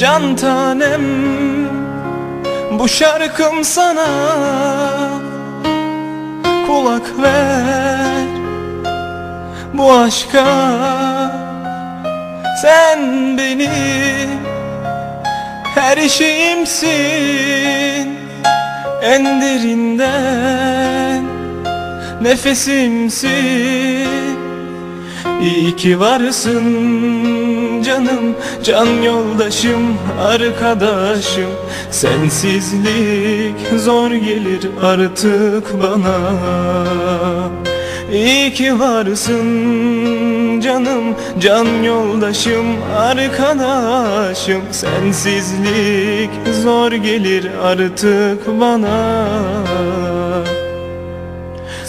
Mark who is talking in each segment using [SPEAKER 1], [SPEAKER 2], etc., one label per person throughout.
[SPEAKER 1] can tanem Bu şarkım sana kulak ver. Bu aşka sen benim her şeyimsin. En derinden nefesimsin İyi ki varsın canım Can yoldaşım, arkadaşım. Sensizlik zor gelir artık bana. İyi ki varsın canım Can yoldaşım, arkadaşım. Sensizlik zor gelir artık bana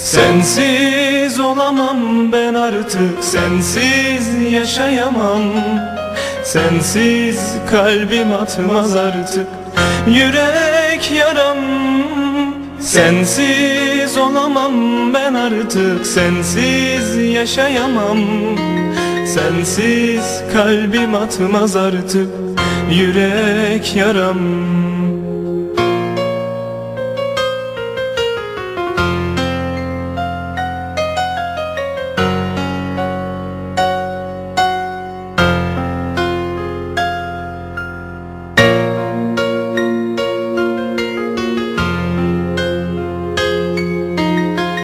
[SPEAKER 1] Sensiz olamam ben artık Sensiz yaşayamam. Sensiz kalbim atmaz artık Yürek yaram. Sensiz olamam ben artık Sensiz yaşayamam. Sensiz kalbim atmaz artık Yürek yaram